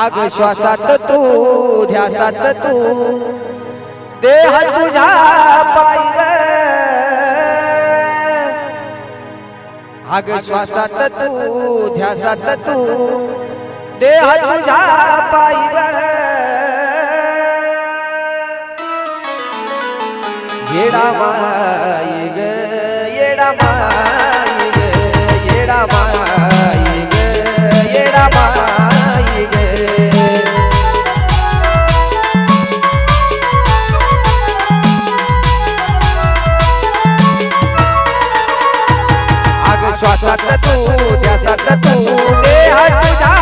आग श्वासात तू ध्यासात तू. देह तुझा पाय आग श्वासात तू ध्यासात तू. देह तुझा पाय घेरावा श्वासात तू ध्यासात तू देहा तुझा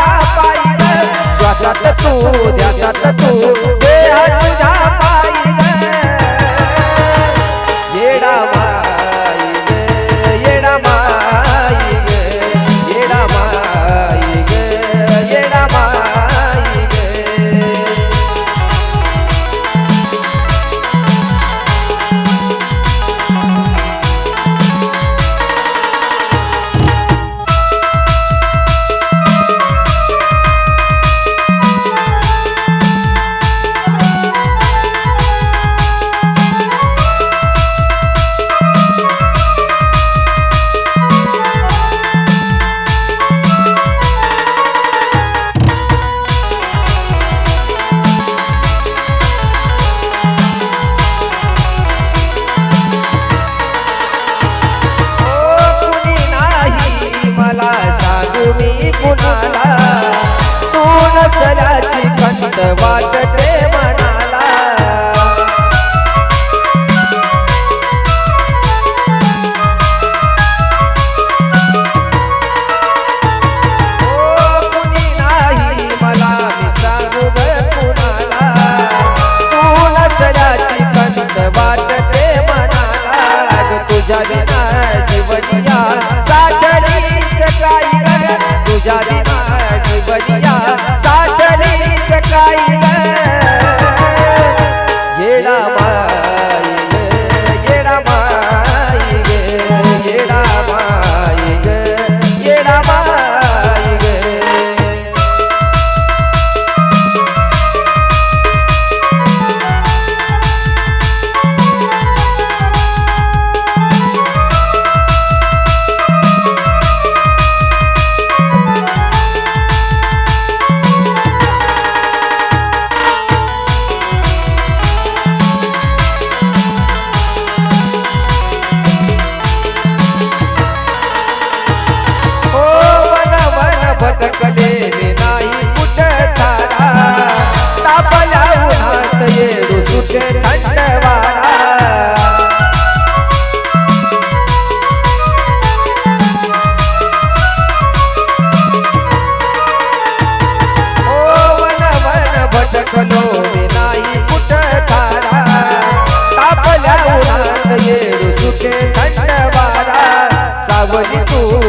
वाट शकलो मी नाही कुठ तारा तापल्या उन्हात येऊ सुटे सावली तू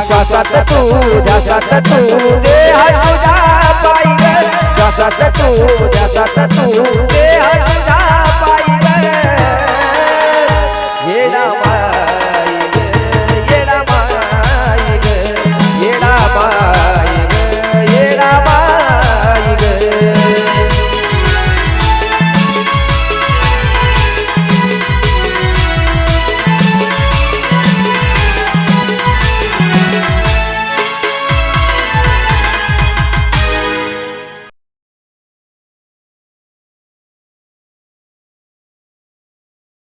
श्वासत तू जसत तू रे हट जा पाई जसत तू जसत तू।